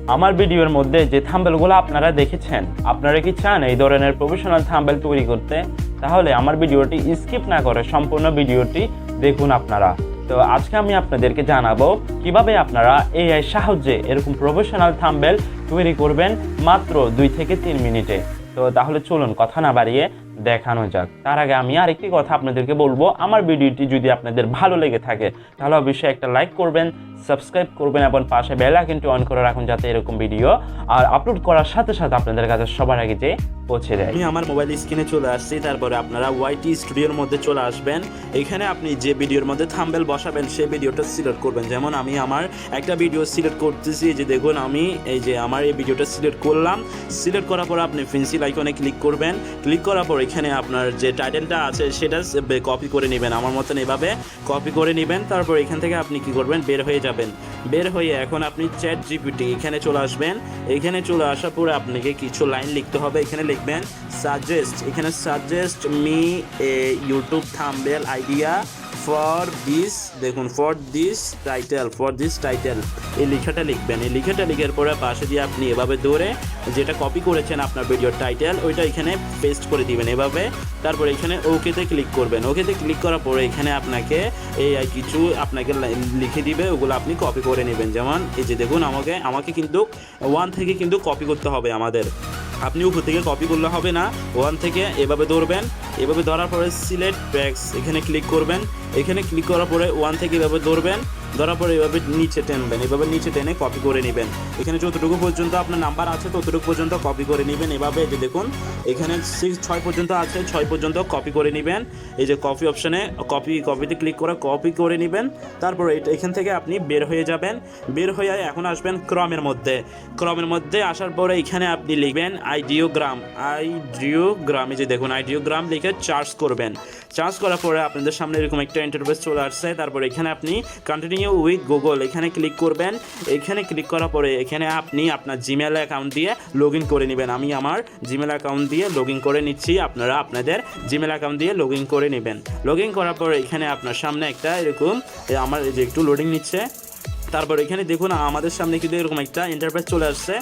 আমার ভিডিওর মধ্যে যে থাম্বেলগুলো আপনারা দেখেছেন, আপনারা কি চান এই ধরনের প্রফেশনাল থাম্বেল তৈরি করতে? তাহলে আমার ভিডিওটি স্কিপ না করে সম্পূর্ণ ভিডিওটি দেখুন আপনারা। তো আজকে আমি আপনাদেরকে জানাব কীভাবে আপনারা এআই সাহায্যে এরকম প্রফেশনাল থাম্বেল তৈরি করবেন মাত্র দুই থেকে তিন মিনিটে। তো তাহলে চলুন কথা না বাড়িয়ে দেখানো যাক। তার আগে আমি আরেকটি কথা আপনাদেরকে বলব। আমার ভিডিওটি যদি আপনাদের ভালো লেগে থাকে, তাহলে অবশ্যই একটা লাইক করবেন, সাবস্ক্রাইব করবেন এবং পাশে বেল আইকনটি অন করে রাখুন যাতে এরকম ভিডিও আর আপলোড করার সাথে সাথে আপনাদের কাছে সবার আগে যে পৌঁছে দেয় আমি আমার মোবাইল স্ক্রিনে চলে আসছি, তারপরে আপনারা ওয়াইটি স্টুডিওর মধ্যে চলে আসবেন। এখানে আপনি যে ভিডিওর মধ্যে থাম্বেল বসাবেন, সেই ভিডিওটা সিলেক্ট করবেন। যেমন আমি আমার একটা ভিডিও সিলেক্ট করতেছি যে দেখুন আমি এই যে আমার এই ভিডিওটা সিলেক্ট করলাম। সিলেক্ট করার পর আপনি পেন্সিল আইকনে ক্লিক করবেন। ক্লিক করার পর এখানে আপনার যে টাইটেলটা আছে সেটা কপি করে নেবেন। আমার মতন এভাবে কপি করে নেবেন, তারপর এখান থেকে আপনি কি করবেন? বের হয়ে যাবেন। বের হয়ে এখন আপনি চ্যাট জিপিটি এখানে চলে আসবেন। এখানে চলে আসার পরে আপনাকে কিছু লাইন লিখতে হবে। এখানে লিখবেন সাজেস্ট এখানে suggest me a YouTube thumbnail idea for this দেখুন for this title for this title এই লেখাটা লিখবেন। এই লেখাটা লিখার পরে পাশে দিয়ে আপনি এভাবে ধরে যেটা কপি করেছেন আপনার ভিডিওর টাইটেল ওইটা এখানে পেস্ট করে দিবেন এভাবে। তারপর এখানে ওকেতে ক্লিক করবেন। ওকেতে ক্লিক করার পরে এখানে আপনাকে এই কিছু আপনাকে লিখে দিবে, ওগুলো আপনি কপি করে নেবেন। যেমন এই যে দেখুন আমাকে আমাকে কিন্তু ওয়ান থেকে কিন্তু কপি করতে হবে আমাদের। আপনি উপর থেকে কপি করলে হবে না। ওয়ান থেকে এভাবে ধরবেন। এভাবে ধরার পরে সিলেক্ট ব্যাক্স এখানে ক্লিক করবেন। এখানে ক্লিক করার পরে ওয়ান থেকে এভাবে ধরবেন। ধরার পরে এভাবে নিচে টেনবেন, এভাবে নিচে টেনে কপি করে নেবেন। এখানে যতটুকু পর্যন্ত আপনার নাম্বার আছে, ততটুকু পর্যন্ত কপি করে নেবেন। এভাবে যে দেখুন, এখানে সিক্স ছয় পর্যন্ত আছে, ছয় পর্যন্ত কপি করে নেবেন। এই যে কপি অপশানে কপি কপিতে ক্লিক করে কপি করে নেবেন। তারপরে এখান থেকে আপনি বের হয়ে যাবেন। বের হয়ে এখন আসবেন ক্রমের মধ্যে। ক্রমের মধ্যে আসার পরে এখানে আপনি লিখবেন আইডিওগ্রাম আইডিওগ্রাম যে দেখুন আইডিওগ্রাম লিখে চার্জ করবেন। চার্জ করার পরে আপনাদের সামনে এরকম একটা ইন্টারভেস চলে আসছে। তারপরে এখানে আপনি কন্টিনিউ উইথ গুগল এখানে ক্লিক করবেন। এখানে ক্লিক করার পরে এখানে আপনি আপনার জিমেল অ্যাকাউন্ট দিয়ে লগ করে নেবেন। আমি আমার জিমেল অ্যাকাউন্ট দিয়ে লগ করে নিচ্ছি। আপনারা আপনাদের জিমেল অ্যাকাউন্ট দিয়ে লগ করে নেবেন। লগ করার পরে এখানে আপনার সামনে একটা এরকম আমার যে একটু লোডিং নিচ্ছে। তারপর এখানে দেখুন, আমাদের সামনে কিন্তু এরকম একটা ইন্টারফেস চলে আসছে।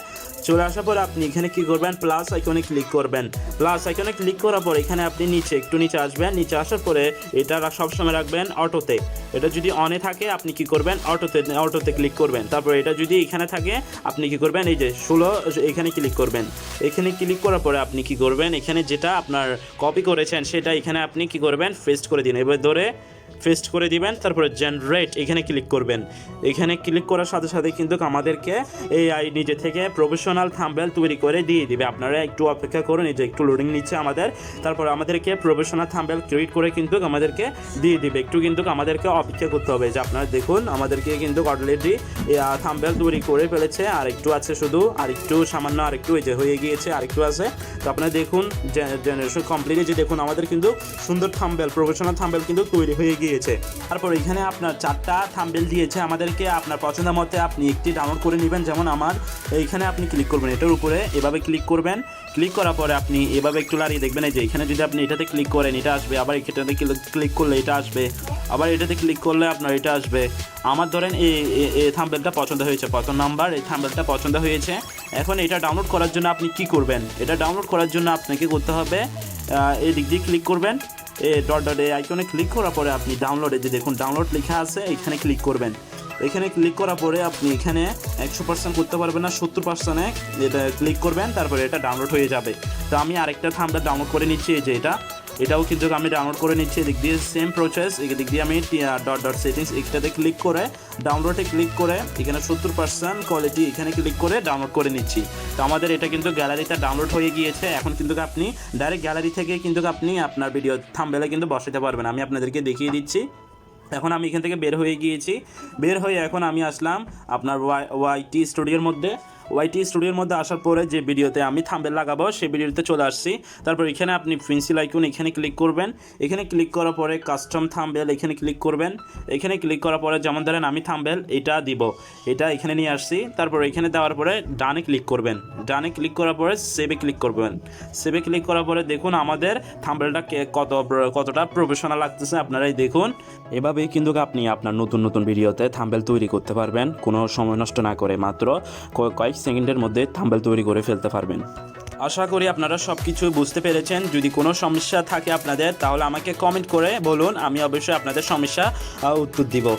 চলে আসার পর আপনি এখানে কি করবেন? প্লাস আইকনে ক্লিক করবেন। প্লাস আইকনে ক্লিক করার পর এখানে আপনি নিচে, একটু নিচে আসবেন। নিচে আসার পরে এটা সবসময় রাখবেন অটোতে এটা যদি অনে থাকে, আপনি কি করবেন? অটোতে অটোতে ক্লিক করবেন। তারপর এটা যদি এখানে থাকে, আপনি কি করবেন? এই যে ষোলো, এখানে ক্লিক করবেন। এখানে ক্লিক করার পরে আপনি কি করবেন? এখানে যেটা আপনার কপি করেছেন, সেটা এখানে আপনি কি করবেন? পেস্ট করে দিন। এবার ধরে পেস্ট করে দিবেন, তারপরে জেনারেট এখানে ক্লিক করবেন। এখানে ক্লিক করার সাথে সাথে কিন্তু আমাদেরকে এই আই নিজে থেকে প্রফেশনাল থাম্বেল তৈরি করে দিয়ে দিবে। আপনারা একটু অপেক্ষা করুন, এই যে একটু লোডিং নিচ্ছে আমাদের। তারপর আমাদেরকে প্রফেশনাল থাম্বেল ক্রিয়েট করে কিন্তু আমাদেরকে দিয়ে দিবে। একটু কিন্তু আমাদেরকে অপেক্ষা করতে হবে। যে আপনারা দেখুন, আমাদেরকে কিন্তু অলরেডি থাম্বেল তৈরি করে ফেলেছে। আর একটু আছে শুধু, আর একটু সামান্য, আর একটু এই যে হয়ে গিয়েছে, আর একটু আছে। তো আপনারা দেখুন জেনারেশন কমপ্লিট যে দেখুন, আমাদের কিন্তু সুন্দর থাম্বেল প্রফেশনাল থাম্বেল কিন্তু তৈরি হয়ে গিয়েছে। তারপর এখানে আপনার চারটা থাম্বেল দিয়েছে আমাদেরকে। আপনার পছন্দ মতে আপনি একটি ডাউনলোড করে নেবেন। যেমন আমার, এইখানে আপনি ক্লিক করবেন। এটার উপরে এভাবে ক্লিক করবেন। ক্লিক করার পরে আপনি এভাবে একটু লাড়িয়ে দেখবেন। এই যে এখানে যদি আপনি এটাতে ক্লিক করেন, এটা আসবে। আবার এটাতে ক্লিক করলে এটা আসবে। আবার এটাতে ক্লিক করলে আপনার এটা আসবে। আমার ধরেন এই থাম্বেলটা পছন্দ হয়েছে। প্রথম নাম্বার, এই থাম্বেলটা পছন্দ হয়েছে। এখন এটা ডাউনলোড করার জন্য আপনি কি করবেন? এটা ডাউনলোড করার জন্য আপনাকে করতে হবে এই দিক দিয়ে ক্লিক করবেন। ডট ডট এই আইকনে ক্লিক করার পরে আপনি ডাউনলোডে যে দেখুন ডাউনলোড লেখা আছে, এখানে ক্লিক করবেন। এখানে ক্লিক করার পরে আপনি এখানে একশো পার্সেন্ট করতে পারবেন না, সত্তর পার্সেন্টে এটা ক্লিক করবেন, তারপরে এটা ডাউনলোড হয়ে যাবে। তো আমি আরেকটা থামটা ডাউনলোড করে নিচ্ছি, এই যে এটা। এটাও কিন্তু আমি ডাউনলোড করে নিচ্ছি, এদিক দিয়ে সেম প্রসেস এদিক দিয়ে আমি ডট ডট সেটিংস এটাতে ক্লিক করে ডাউনলোডে ক্লিক করে, এখানে সত্তর পার্সেন্ট কোয়ালিটি এখানে ক্লিক করে ডাউনলোড করে নিচ্ছি। তো আমাদের এটা কিন্তু গ্যালারিতে ডাউনলোড হয়ে গিয়েছে, এখন কিন্তু আপনি ডাইরেক্ট গ্যালারি থেকে কিন্তু আপনি আপনার ভিডিও থামবেলে কিন্তু বসাতে পারবেন। আমি আপনাদেরকে দেখিয়ে দিচ্ছি। এখন আমি এখান থেকে বের হয়ে গিয়েছি। বের হয়ে এখন আমি আসলাম আপনার ওয়াই ওয়াইটি স্টুডিওর মধ্যে। ওয়াইটি স্টুডিওর মধ্যে আসার পরে যে ভিডিওতে আমি থাম্বেল লাগাবো, সেই ভিডিওতে চলে আসছি। তারপর এখানে আপনি পেন্সিল আইকন এখানে ক্লিক করবেন। এখানে ক্লিক করার পরে কাস্টম থাম্বেল এখানে ক্লিক করবেন। এখানে ক্লিক করার পরে যেমন ধরেন আমি থাম্বেল এটা দিব, এটা এখানে নিয়ে আসছি। তারপর এখানে দেওয়ার পরে ডানে ক্লিক করবেন। ডানে ক্লিক করার পরে সেভে ক্লিক করবেন। সেভে ক্লিক করার পরে দেখুন আমাদের থাম্বেলটা কত, কতটা প্রফেশনাল লাগতেছে আপনারাই দেখুন। এভাবেই কিন্তু আপনি আপনার নতুন নতুন ভিডিওতে থাম্বেল তৈরি করতে পারবেন। কোনো সময় নষ্ট না করে মাত্র কয়েক সেকেন্ডের মধ্যে থাম্বেল তৈরি করে ফেলতে পারবেন। আশা করি আপনারা সব কিছু বুঝতে পেরেছেন। যদি কোনো সমস্যা থাকে আপনাদের, তাহলে আমাকে কমেন্ট করে বলুন। আমি অবশ্যই আপনাদের সমস্যা উত্তর দিব।